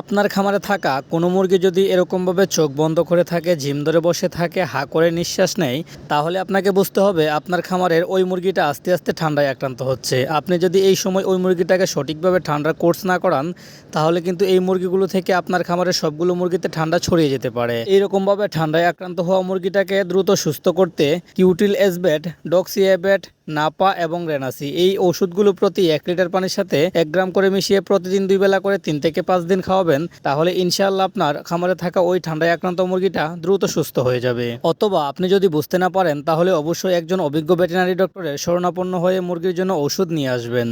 আপনার খামারে থাকা কোনো মুরগি যদি এরকমভাবে চোখ বন্ধ করে থাকে, ঝিম ধরে বসে থাকে, হা করে নিঃশ্বাস নেয়, তাহলে আপনাকে বুঝতে হবে আপনার খামারের ওই মুরগিটা আস্তে আস্তে ঠান্ডায় আক্রান্ত হচ্ছে। আপনি যদি এই সময় ওই মুরগিটাকে সঠিকভাবে ঠান্ডার কোর্স না করান, তাহলে কিন্তু এই মুরগিগুলো থেকে আপনার খামারের সবগুলো মুরগিতে ঠান্ডা ছড়িয়ে যেতে পারে। এইরকমভাবে ঠান্ডায় আক্রান্ত হওয়া মুরগিটাকে দ্রুত সুস্থ করতে কিউটিল এসবেট ডক্সিয়াবেট নাপা এবং রেনাসি। এই ওষুধগুলো প্রতি এক লিটার পানির সাথে এক গ্রাম করে মিশিয়ে প্রতিদিন দুই বেলা করে তিন থেকে পাঁচ দিন খাওয়াবেন, তাহলে ইনশাআল্লাহ আপনার খামারে থাকা ওই ঠান্ডায় আক্রান্ত মুরগিটা দ্রুত সুস্থ হয়ে যাবে। অথবা আপনি যদি বুঝতে না পারেন, তাহলে অবশ্যই একজন অভিজ্ঞ ভেটেনারি ডক্টরের শরণাপন্ন হয়ে মুরগির জন্য ওষুধ নিয়ে আসবেন।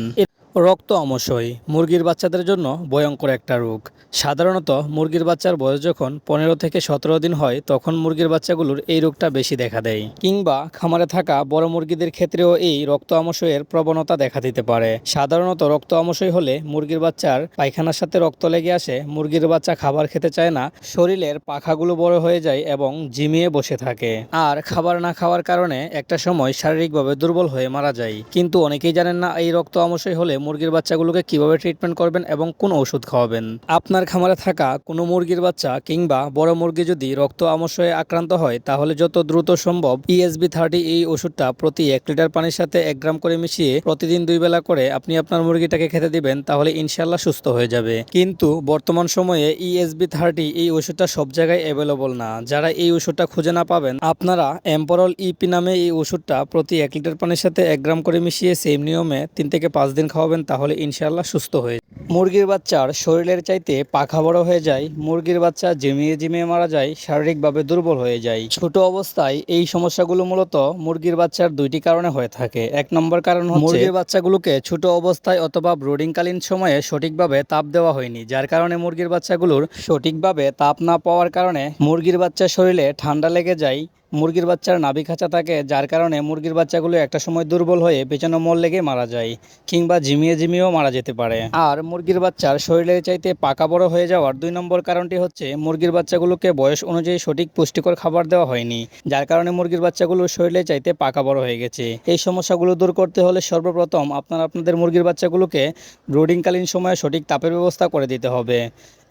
রক্ত আমশয় মুরগির বাচ্চাদের জন্য ভয়ঙ্কর একটা রোগ। সাধারণত মুরগির বাচ্চার বয়স যখন পনেরো থেকে সতেরো দিন হয়, তখন মুরগির বাচ্চাগুলোর এই রোগটা বেশি দেখা দেয়। কিংবা খামারে থাকা বড় মুরগিদের ক্ষেত্রেও এই রক্ত আমশয়ের প্রবণতা দেখা দিতে পারে। সাধারণত রক্ত আমশয় হলে মুরগির বাচ্চার পায়খানার সাথে রক্ত লেগে আসে, মুরগির বাচ্চা খাবার খেতে চায় না, শরীরের পাখাগুলো বড় হয়ে যায় এবং জিমিয়ে বসে থাকে। আর খাবার না খাওয়ার কারণে একটা সময় শারীরিকভাবে দুর্বল হয়ে মারা যায়। কিন্তু অনেকেই জানেন না এই রক্ত আমশয় হলে মুরগির বাচ্চাগুলোকে কীভাবে ট্রিটমেন্ট করবেন এবং কোন ওষুধ খাওয়াবেন? আপনার খামারে থাকা কোনো মুরগির বাচ্চা কিংবা বড় মুরগি যদি রক্ত আমশয়ে আক্রান্ত হয়, তাহলে যত দ্রুত সম্ভব ইএসবি থার্টি এই ওষুধটা প্রতি এক লিটার পানির সাথে এক গ্রাম করে মিশিয়ে প্রতিদিন দুই বেলা করে আপনি আপনার মুরগিটাকে খেতে দিবেন, তাহলে ইনশাল্লাহ সুস্থ হয়ে যাবে। কিন্তু বর্তমান সময়ে ইএসবি থার্টি এই ওষুধটা সব জায়গায় অ্যাভেলেবল না। যারা এই ওষুধটা খুঁজে না পাবেন, আপনারা এম্পরল ইপি নামে এই ওষুধটা প্রতি এক লিটার পানির সাথে এক গ্রাম করে মিশিয়ে সেম নিয়মে তিন থেকে পাঁচ দিন খাওয়াবেন। তাহলে ইনশাল্লাহ সুস্থ হয়ে মুরগির বাচ্চার শরীরের চাইতে পাখা বড় হয়ে যায় মুরগির বাচ্চা জিমিয়ে জিমিয়ে মারা যায় শারীরিকভাবে দুর্বল হয়ে যায়। ছোট অবস্থায় এই সমস্যাগুলো মূলত মুরগির বাচ্চার দুইটি কারণে হয়ে থাকে। এক নম্বর কারণ হচ্ছে মুরগির বাচ্চাগুলোকে ছোট অবস্থায় অথবা ব্রুডিংকালীন সময়ে সঠিকভাবে তাপ দেওয়া হয়নি যার কারণে মুরগির বাচ্চাগুলোর সঠিকভাবে তাপ না পাওয়ার কারণে মুরগির বাচ্চা শরীরে ঠান্ডা লেগে যায় মুরগির বাচ্চার নাভি খাঁচা থাকে, যার কারণে মুরগির বাচ্চাগুলো একটা সময় দুর্বল হয়ে পেছনে মোল লেগে মারা যায় কিংবা ঝিমিয়ে ঝিমিয়েও মারা যেতে পারে। আর মুরগির বাচ্চার শরীরের চাইতে পাকা বড় হয়ে যাওয়ার দুই নম্বর কারণটি হচ্ছে মুরগির বাচ্চাগুলোকে বয়স অনুযায়ী সঠিক পুষ্টিকর খাবার দেওয়া হয়নি, যার কারণে মুরগির বাচ্চাগুলোর শরীরের চাইতে পাকা বড় হয়ে গেছে। এই সমস্যাগুলো দূর করতে হলে সর্বপ্রথম আপনারা আপনাদের মুরগির বাচ্চাগুলোকে ব্রুডিংকালীন সময়ে সঠিক তাপের ব্যবস্থা করে দিতে হবে।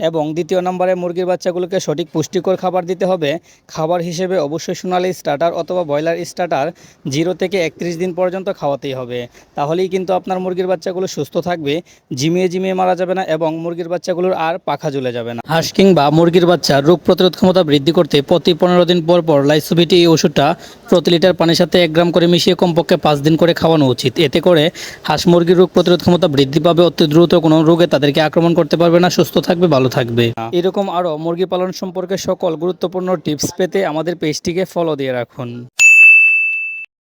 এবং দ্বিতীয় নম্বরে মুরগির বাচ্চাগুলোকে সঠিক পুষ্টিকর খাবার দিতে হবে। খাবার হিসেবে অবশ্যই সোনালি স্টার্টার অথবা ব্রয়লার স্টার্টার জিরো থেকে একত্রিশ দিন পর্যন্ত খাওয়াতেই হবে। তাহলেই কিন্তু আপনার মুরগির বাচ্চাগুলো সুস্থ থাকবে জিমিয়ে জিমিয়ে মারা যাবে না এবং মুরগির বাচ্চাগুলোর আর পাখা ঝুলে যাবে না। হাঁস কিংবা মুরগির বাচ্চার রোগ প্রতিরোধ ক্ষমতা বৃদ্ধি করতে প্রতি পনেরো দিন পর পর লাইসোভিটি এই ওষুধটা প্রতি লিটার পানির সাথে এক গ্রাম করে মিশিয়ে কমপক্ষে পাঁচ দিন করে খাওয়ানো উচিত। এতে করে হাঁস মুরগির রোগ প্রতিরোধ ক্ষমতা বৃদ্ধি পাবে। অতি দ্রুত কোনো রোগে তাদেরকে আক্রমণ করতে পারবে না, সুস্থ থাকবে, ভালো থাকবে। এরকম আরও মুরগি পালন সম্পর্কে সকল গুরুত্বপূর্ণ টিপস পেতে আমাদের পেজটিকে ফলো দিয়ে রাখুন।